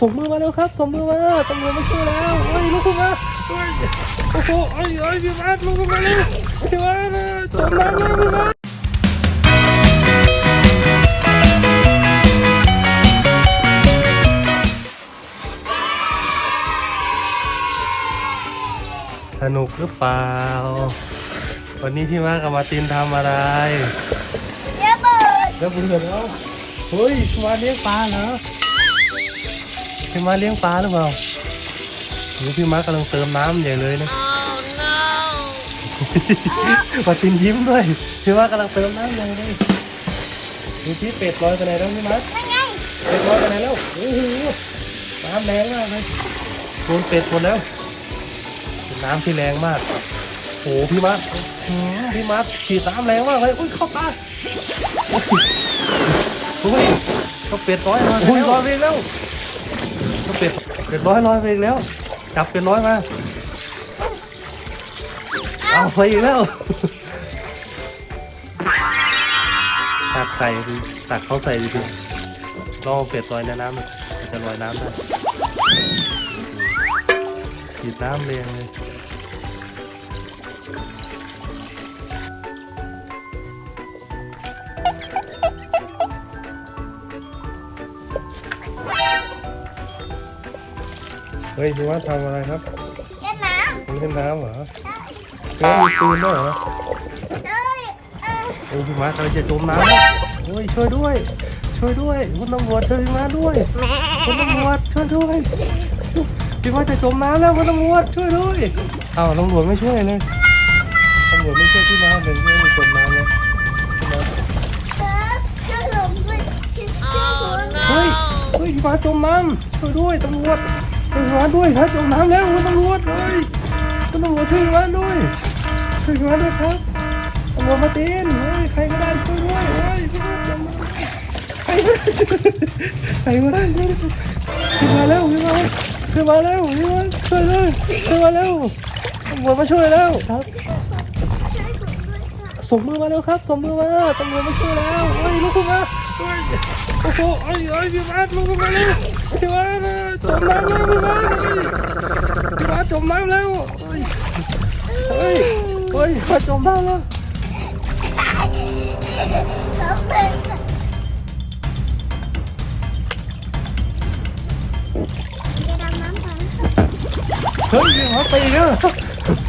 ส่งมือมาแล้วครับส่งมือมาตำรวจมาช่วยแล้วเฮ้ยลุกขึ้นมาเฮ้ยโอ้โหเอ้ยเอ้ยพี่มาร์ทลุกขึ้นมาเลยพี่มาร์ทนะจมน้ำแล้วพี่มาร์ทสนุกหรือเปล่า วันนี้พี่มาร์ทกับมาร์ตินทำอะไรเดี๋ยวเบิดแล้วเบื่อแล้วเฮ้ยมาเลี้ยงปลาเหรอ พี่มาเลี้ยงปลาหรือเปล่าหรือพี่มากำลังเติมน้ำใหญ่เลยนะมาตินยิ้มด้วยพี่มากำลังเติมน้ำใหญ่เลยดูที่เป็ดลอยไปไหนแล้วพี่มาร์คนั่นไงเป็ดลอยไปไหนแล้วโอ้โหน้ำแรงมากเลยโดนเป็ดหมดแล้วเป็นน้ำที่แรงมากโอ้โหพี่มาร์คอื้อหือพี่มาร์คฉีดน้ำแรงมากเลยอุ้ยเข้าตาอุ้ยเขาเป็ดร้อยมาอุ้ยร้อยไปอีกแล้ว เขาเป็ดเป็ดร้อยร้อยไปอีกแล้ว จับเป็ดร้อยมา เอาไปอีกแล้วตักใส่ดิตักเขาใส่ดิลองเอาเป็ดลอยในน้ำมันจะลอยน้ำได้ฉีดน้ำเรียงเลย เฮ้ยพี่ว่าทำอะไรครับเล่นน้มันเล่นน้ำเหรอเฮ้ยมีปืนด้วยเหรอำเอ้ยเออโอ้ยพี่มาร์คกำลังจะจมน้ำแล้วโอ้ยช่วยด้วย ช่วยด้วยคุณตำรวจช่วยพี่มาร์คด้วยแม่คุณตำรวจช่วยด้วยพี่มาร์คจะจมน้ำแล้วคุณตำรวจช่วยด้วยอ้าวตำรวจไม่ช่วยเลยตำรวจไม่ช่วยพี่มาร์คเลยพี่มาร์คจมน้ำแล้วพี่มาร์คเออจะหลงไปที่ที่หัวนะเฮ้ยเฮ้ยพี่มาร์คจมน้ำช่วยด้วยตำรวจ ช่วยพี่มานด้วยครับจมน้ำแล้วคุณตำรวจเฮ้ยคุณตำรวจช่วยพี่มานด้วยช่วยพี่มานด้วยครับตำรวจมาตีนเฮ้ยใครก็ได้ช่วยด้วยเฮ้ยพี่มาร์คจมน้ำใครก็ได้ช่วยใครก็ได้ช่วยขึ้นมาแล้วขึ้นมาขึ้นมาแล้วขึ้นมาช่วยเลยขึ้นมาแล้วตำรวจมาช่วยแล้วครับ ส่งมือมาแล้วครับส่งมือมาตำรวจมาช่วยแล้วเฮ้ยลุกขึ้นมาเฮ้ยโอ้โหเอ้ยเอ้ยพี่มาร์ทลุกขึ้นมาเลยพี่มาร์ทนะจมน้ำแล้วพี่มาร์ทพี่มาร์ทจมน้ำแล้วเฮ้ยเฮ้ยเฮ้ยมาจมน้ำแล้วเขาเป็นจะดำน้ำไปเฮ้ยพี่มาร์ทไปอีกแล้ว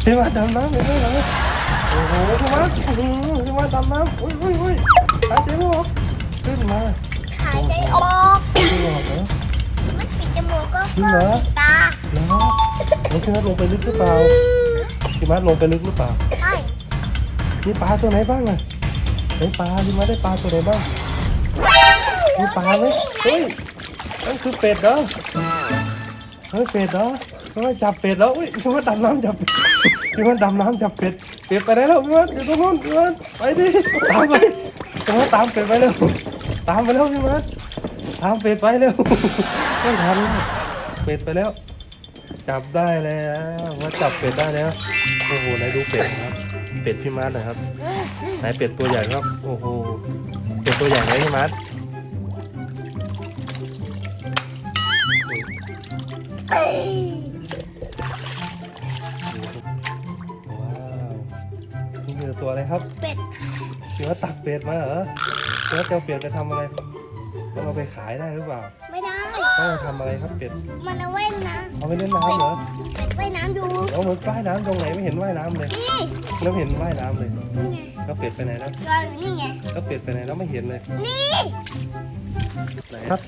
พี่มาร์ทดำน้ำไปแล้วเหรอโอ้โหพี่มาร์ทอื้อหือพี่มาร์ทดำน้ำอุ้ยอุ้ยอุ้ยหายใจไม่ออกขึ้นมาหายใจออกไม่ออกเหรอ มันปิดจมูกก็จริงเปิเหรอ ปิดตาแล้วแล้วพี่มาร์ทลงไปลึกหรือเปล่าพี่มาร์ทลงไปลึกหรือเปล่าใช่มีปลาตัวไหนบ้างอะไหนปลาพี่มาได้ปลาตัวไหนบ้างมีปลาไหมเฮ้ยนั่นคือเป็ดเหรอเฮ้ยเป็ดเหรอพี่มาจับเป็ดแล้วอุ้ยพี่มาดำน้ำจับเป็ด พี่มาดำน้ำจับเป็ดเป็ดไปไหนแล้วพี่มาอยู่ตรงนู้นพี่มาไปดิตามไปพี่มาตามเป็ดไปเร็วตามไปแล้วพี่มาตามเป็ดไปเร็วไม่ทันเป็ดไปแล้ว จับได้แล้วว่าจับเป็ดได้แล้วโอ้โหไหนดูเป็ดครับ เป็ดพี่มาร์ทหนะครับไหนเป็ดตัวใหญ่ครับโอ้โหเป็ดตัวใหญ่ไหมพี่มาร์ทเอ้ นี่คือตัวอะไรครับ เป็ดพี่ว่าตักเป็ดมาเหรอแล้วจะเอาเป็ดไปทำอะไรจะเอาไปขายได้หรือเปล่าไม่ได้ ต้องเอาทำอะไรครับเป็ด มันเอาไว้นะเอาไปเล่นน้ำเหรอเป็ดว่ายน้ำดู เอาเหมือนว่ายน้ำตรงไหนไม่เห็นว่ายน้ำเลยนี่แล้วเห็นว่ายน้ำเลยนี่ไงแล้วเป็ดไปไหนแล้วตัวอยู่นี่ไงแล้วเป็ดไปไหนแล้วไม่เห็นเลย นี่ไหนครับ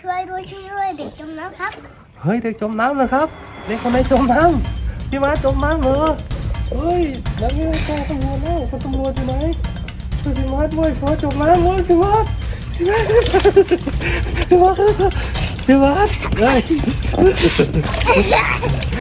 ช่วยด้วยช่วยด้วยเด็กจมน้ำครับ เฮ้ยเด็กจมน้ำเลยครับ เด็กคนไหนจมน้ำพี่มาจมน้ำเหรอ เฮ้ยแล้วนี่แจ้งตำรวจแล้วคุณตำรวจอยู่ไหนช่วยพี่มาด้วยพี่มาจมน้ำเว้ยพี่มาพี่มาพี่มาพี่มาเฮ้ย